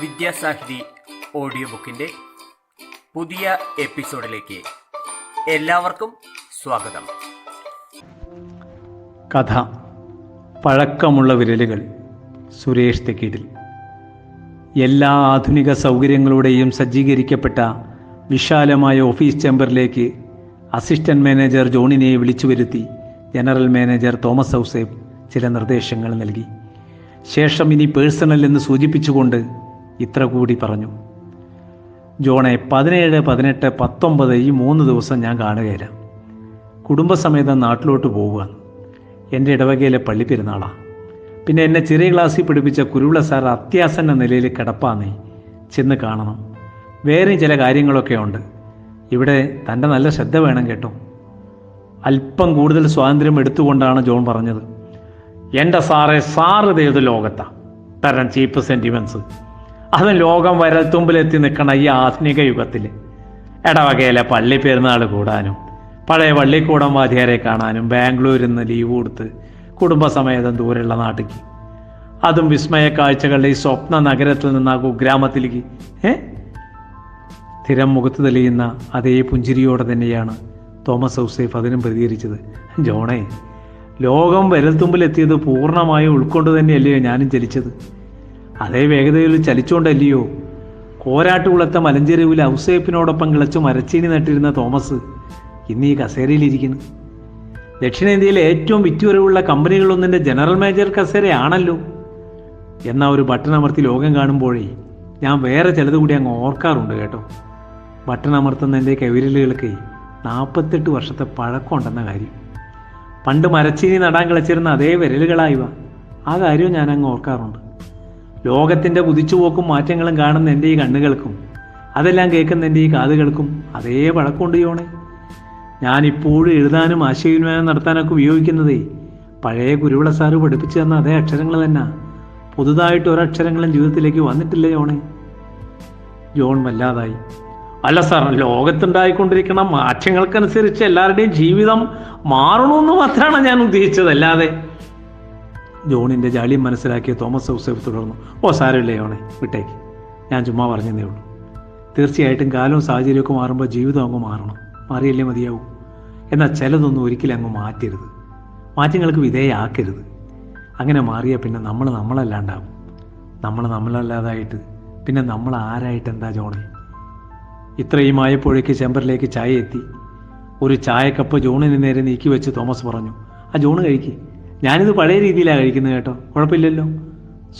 Vidyasahithi audio ബുക്കിന്റെ പുതിയ എപ്പിസോഡിലേക്ക് എല്ലാവർക്കും സ്വാഗതം. കഥ പഴക്കമുള്ള വിരലുകൾ സുരേഷ് തെക്കീടിൽ എല്ലാ ആധുനിക സൗകര്യങ്ങളുടെയും സജ്ജീകരിക്കപ്പെട്ട വിശാലമായ ഓഫീസ് ചേമ്പറിലേക്ക് അസിസ്റ്റന്റ് മാനേജർ ജോണിനെ വിളിച്ചു വരുത്തി ജനറൽ മാനേജർ തോമസ് ഔസേബ് ചില നിർദ്ദേശങ്ങൾ നൽകി. ശേഷം ഇനി പേഴ്സണൽ എന്ന് സൂചിപ്പിച്ചുകൊണ്ട് ഇത്ര കൂടി പറഞ്ഞു. ജോണെ പതിനേഴ് പതിനെട്ട് പത്തൊമ്പത് ഈ മൂന്ന് ദിവസം ഞാൻ കാണുകയില്ല. കുടുംബസമേതം നാട്ടിലോട്ട് പോവുക. എന്റെ ഇടവകയിലെ പള്ളി പെരുന്നാളാണ് പിന്നെ എന്നെ ചെറിയ ക്ലാസ്സിൽ പഠിപ്പിച്ച കുരുവിള സാർ അത്യാസന്ന നിലയിൽ കിടപ്പാന്നേ. ചെന്ന് കാണണം. വേറെയും ചില കാര്യങ്ങളൊക്കെ ഉണ്ട്. ഇവിടെ തന്റെ നല്ല ശ്രദ്ധ വേണം കേട്ടോ. അല്പം കൂടുതൽ സ്വാതന്ത്ര്യം എടുത്തുകൊണ്ടാണ് ജോൺ പറഞ്ഞത്. എന്റെ സാറെ സാറ് ഇത് ലോകത്താണ് ലോകത്താ. തരം ചീപ്പ് സെന്റിമെൻസ് അതും ലോകം വരൽത്തുമ്പിലെത്തി നിൽക്കണ ഈ ആധുനിക യുഗത്തിൽ ഇടവകയിലെ പള്ളി പെരുന്നാൾ കൂടാനും പഴയ പള്ളിക്കൂടം വാദ്യാരെ കാണാനും ബാംഗ്ലൂരിൽ നിന്ന് ലീവ് കൊടുത്ത് കുടുംബസമേതം ദൂരെയുള്ള നാട്ടിലേക്ക് അതും വിസ്മയ കാഴ്ചകളുടെ ഈ സ്വപ്ന നഗരത്തിൽ നിന്ന് ആ കുഗ്രാമത്തിലേക്ക് ഏ? സ്ഥിരം മുഖത്ത് തെളിയുന്ന അതേ പുഞ്ചിരിയോടെ തന്നെയാണ് തോമസ് ഔസേഫ് അതിനും പ്രതികരിച്ചത്. ജോണേ ലോകം വിരൽത്തുമ്പിലെത്തിയത് പൂർണമായും ഉൾക്കൊണ്ട് തന്നെയല്ലേ ഞാനും ചലിച്ചത് അതേ വേഗതയിൽ ചലിച്ചുകൊണ്ടല്ലയോ കോരാട്ടുകുളത്തെ മലഞ്ചെരുവിൽ ഔസേപ്പിനോടൊപ്പം കിളച്ച് മരച്ചീനി നട്ടിരുന്ന തോമസ് ഇന്ന് ഈ കസേരയിലിരിക്കുന്നു. ദക്ഷിണേന്ത്യയിലെ ഏറ്റവും വിറ്റുവരവുള്ള കമ്പനികളൊന്നിന്റെ ജനറൽ മാനേജർ കസേരയാണല്ലോ. എന്ന ഒരു ബട്ടണമർത്തി ലോകം കാണുമ്പോഴേ ഞാൻ വേറെ ചിലത് കൂടി അങ്ങ് ഓർക്കാറുണ്ട് കേട്ടോ. ബട്ടണമർത്തുന്നതിന്റെ കൈവിരലുകൾക്ക് നാൽപ്പത്തെട്ട് വർഷത്തെ പഴക്കമുണ്ടെന്ന കാര്യം. പണ്ട് മരച്ചീനി നടാൻ കളിച്ചിരുന്ന അതേ വിരലുകളായിവ ആ കാര്യവും ഞാൻ അങ്ങ് ഓർക്കാറുണ്ട്. ലോകത്തിന്റെ കുതിച്ചുപോക്കും മാറ്റങ്ങളും കാണുന്ന എന്റെ ഈ കണ്ണുകൾക്കും അതെല്ലാം കേൾക്കുന്ന എന്റെ ഈ കാതുകൾക്കും അതേ പഴക്കമുണ്ട് യോണെ. ഞാനിപ്പോഴും എഴുതാനും ആശയവിനിമയം നടത്താനൊക്കെ ഉപയോഗിക്കുന്നതേ പഴയ ഗുരുവിള സാറ് പഠിപ്പിച്ചു തന്ന അതേ അക്ഷരങ്ങൾ തന്നെ. പുതുതായിട്ട് ഒരക്ഷരങ്ങളും ജീവിതത്തിലേക്ക് വന്നിട്ടില്ല യോണെ. ജോൺ വല്ലാതായി. അല്ല സാർ ലോകത്തുണ്ടായിക്കൊണ്ടിരിക്കുന്ന മാറ്റങ്ങൾക്കനുസരിച്ച് എല്ലാവരുടെയും ജീവിതം മാറണമെന്ന് മാത്രമാണ് ഞാൻ ഉദ്ദേശിച്ചത് അല്ലാതെ ജോണിന്റെ ജാളിയും മനസ്സിലാക്കിയ തോമസ് ഔസേഫ് തുടർന്നു ഓ സാരമില്ല ജോണേ വിട്ടേക്ക്. ഞാൻ ചുമ്മാ പറഞ്ഞതേ ഉള്ളൂ. തീർച്ചയായിട്ടും കാലവും സാഹചര്യമൊക്കെ മാറുമ്പോൾ ജീവിതം അങ്ങ് മാറണം. മാറിയല്ലേ മതിയാവും. എന്നാൽ ചിലതൊന്നും ഒരിക്കലും അങ്ങ് മാറ്റരുത്. മാറ്റങ്ങൾക്ക് വിധേയമാക്കരുത് അങ്ങനെ മാറിയാൽ പിന്നെ നമ്മൾ നമ്മളല്ലാണ്ടാവും. നമ്മൾ നമ്മളല്ലാതായിട്ട് പിന്നെ നമ്മൾ ആരായിട്ട് എന്താ ജോണേ? ഇത്രയും ആയപ്പോഴേക്ക് ചെമ്പറിലേക്ക് ചായ എത്തി. ഒരു ചായക്കപ്പ് ജോണിന് നേരെ നീക്കി വെച്ച് തോമസ് പറഞ്ഞു ആ ജോണ് കഴിക്ക്. ഞാനിത് പഴയ രീതിയിലാണ് കഴിക്കുന്നത് കേട്ടോ. കുഴപ്പമില്ലല്ലോ.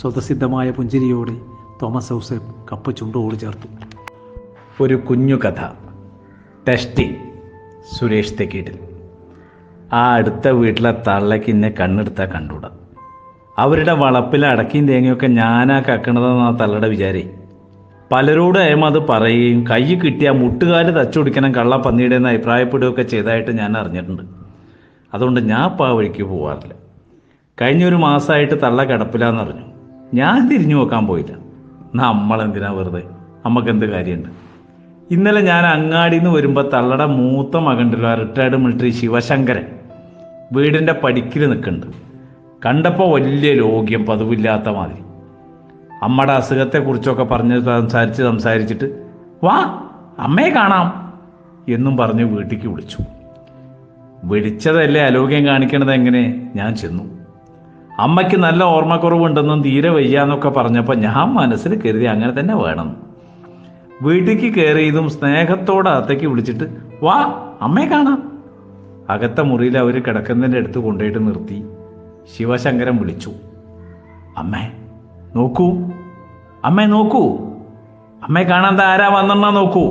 സ്വതസിദ്ധമായ പുഞ്ചിരിയോടെ തോമസ് ഔസേപ്പ് കപ്പ് ചുണ്ടോട് ചേർത്തു. ഒരു കുഞ്ഞു കഥ. ടെസ്റ്റിംഗ് സുരേഷ് തെക്കീട്ടിൽ. ആ അടുത്ത വീട്ടിലെ തള്ളയ്ക്ക് ഇന്നെ കണ്ണെടുത്താൽ കണ്ടുകൂടാ അവരുടെ വളപ്പിൽ അടക്കിയും തേങ്ങയൊക്കെ ഞാനാ കക്കണതെന്ന് ആ തള്ളയുടെ വിചാരി. പലരോടും അത് പറയുകയും കൈ കിട്ടിയ മുട്ടുകാൽ തച്ചുപിടിക്കണം കള്ള പന്നിയുടെ എന്ന് അഭിപ്രായപ്പെടുകയൊക്കെ ചെയ്തതായിട്ട് ഞാൻ അറിഞ്ഞിട്ടുണ്ട്. അതുകൊണ്ട് ഞാൻ ഇപ്പോൾ ആ വഴിക്ക് പോകാറില്ല കഴിഞ്ഞൊരു മാസമായിട്ട് തള്ള കിടപ്പിലാന്നറിഞ്ഞു ഞാൻ തിരിഞ്ഞു നോക്കാൻ പോയില്ല. നമ്മളെന്തിനാ വെറുതെ? നമുക്കെന്ത് കാര്യമുണ്ട് ഇന്നലെ ഞാൻ അങ്ങാടിയിൽ നിന്ന് വരുമ്പോൾ തള്ളയുടെ മൂത്ത മകണ്ടല്ലോ റിട്ടയർഡ് മിലിറ്ററി ശിവശങ്കരൻ. വീടിന്റെ പടിക്കിൽ നിൽക്കുന്നുണ്ട് കണ്ടപ്പോൾ വലിയ ലോഗ്യം പതിവില്ലാത്ത മാതിരി. അമ്മയുടെ അസുഖത്തെക്കുറിച്ചൊക്കെ പറഞ്ഞ് സംസാരിച്ച് സംസാരിച്ചിട്ട് വാ അമ്മയെ കാണാം എന്നും പറഞ്ഞ് വീട്ടിലേക്ക് വിളിച്ചു. വിളിച്ചതല്ലേ അലോക്യം കാണിക്കണത് എങ്ങനെ? ഞാൻ ചെന്നു. അമ്മയ്ക്ക് നല്ല ഓർമ്മക്കുറവുണ്ടെന്നും തീരെ വയ്യ എന്നൊക്കെ പറഞ്ഞപ്പോൾ ഞാൻ മനസ്സിൽ കരുതി അങ്ങനെ തന്നെ വേണം. വീട്ടിലേക്ക് കയറിയതും സ്നേഹത്തോടെ അത്തേക്ക് വിളിച്ചിട്ട് വാ അമ്മയെ കാണാം. അകത്തെ മുറിയിൽ അവർ കിടക്കുന്നതിന്റെ അടുത്ത് കൊണ്ടുപോയിട്ട് നിർത്തി. ശിവശങ്കരൻ വിളിച്ചു അമ്മേ നോക്കൂ അമ്മേ നോക്കൂ അമ്മയെ കാണാൻ ആരാ വന്നെന്നാ നോക്കൂ.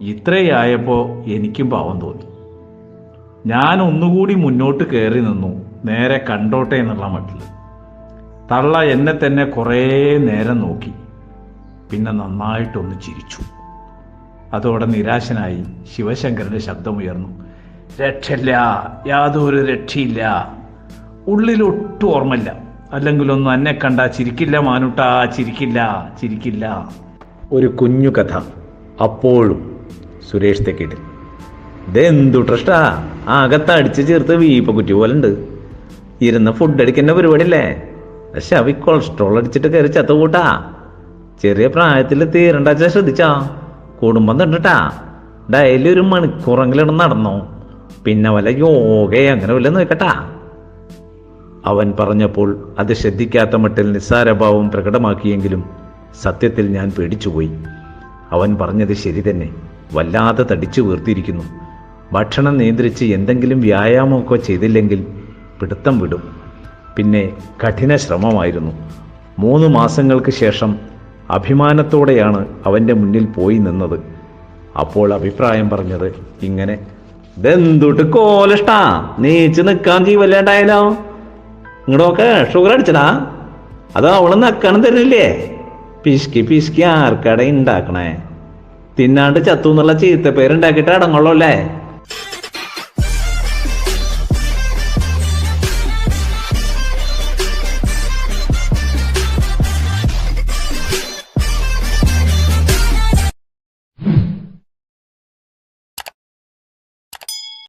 ഇത്രയായപ്പോൾ എനിക്കും പാവം തോന്നി. ഞാൻ ഒന്നുകൂടി മുന്നോട്ട് കയറി നിന്നു. നേരെ കണ്ടോട്ടെ എന്നുള്ള മട്ടിൽ. തള്ള എന്നെ തന്നെ കുറേ നേരം നോക്കി. പിന്നെ നന്നായിട്ടൊന്ന് ചിരിച്ചു. അതോടെ നിരാശനായി ശിവശങ്കരന്റെ ശബ്ദമുയർന്നു. രക്ഷയില്ല യാതൊരു രക്ഷയില്ല. ഉള്ളിലൊട്ടും ഓർമ്മയില്ല. അല്ലെങ്കിലൊന്നും എന്നെ കണ്ട ചിരിക്കില്ല മാനുട്ടാ ചിരിക്കില്ല ചിരിക്കില്ല. ഒരു കുഞ്ഞു കഥ അപ്പോഴും സുരേഷ് തെക്കിട്ട് ഇതെന്തു ട്രസ്റ്റാ ആ അകത്ത് അടിച്ച് ചേർത്ത് വീപ്പ കുറ്റി പോലെ ഉണ്ട് ഇരുന്ന് ഫുഡ് അടിക്കുന്ന പരിപാടിയല്ലേ? പക്ഷെ അവ കൊളസ്ട്രോൾ അടിച്ചിട്ട് കയറി ചത്ത കൂട്ടാ ചെറിയ പ്രായത്തിൽ തീരണ്ടാച്ച ശ്രദ്ധിച്ചാ? കുടുംബം തണ്ടിട്ടാ ഡെയിലി ഒരു മണിക്കൂറെങ്കിലും നടന്നോ? പിന്നെ വല്ല യോഗയെ അങ്ങനെ വല്ല നോക്കട്ടാ. അവൻ പറഞ്ഞപ്പോൾ അത് ശ്രദ്ധിക്കാത്ത മട്ടിൽ നിസ്സാരഭാവം പ്രകടമാക്കിയെങ്കിലും സത്യത്തിൽ ഞാൻ പേടിച്ചുപോയി. അവൻ പറഞ്ഞത് ശരി തന്നെ. വല്ലാതെ തടിച്ചു വീർത്തിരിക്കുന്നു ഭക്ഷണം നിയന്ത്രിച്ച് എന്തെങ്കിലും വ്യായാമമൊക്കെ ചെയ്തില്ലെങ്കിൽ പിടുത്തം വിടും. പിന്നെ കഠിന ശ്രമമായിരുന്നു. മൂന്ന് മാസങ്ങൾക്ക് ശേഷം അഭിമാനത്തോടെയാണ് അവന്റെ മുന്നിൽ പോയി നിന്നത്. അപ്പോൾ അഭിപ്രായം പറഞ്ഞത് ഇങ്ങനെ ഇതെന്തുട്ട് കോലിഷ്ടാ? നീച്ച് നിൽക്കാൻ ജീവല്ലേണ്ടായാലോ ഇങ്ങടൊക്കെ ഷുഗർ അടിച്ചടാ. അത് അവൾ നക്കണം തരുന്നില്ലേ? പിശുക്കി പിശുക്കി ആർക്കട ഉണ്ടാക്കണേ തിന്നാണ്ട് ചത്തു എന്നുള്ള ചീത്ത പേരുണ്ടാക്കിയിട്ട് അടങ്ങുള്ളൂ അല്ലേ?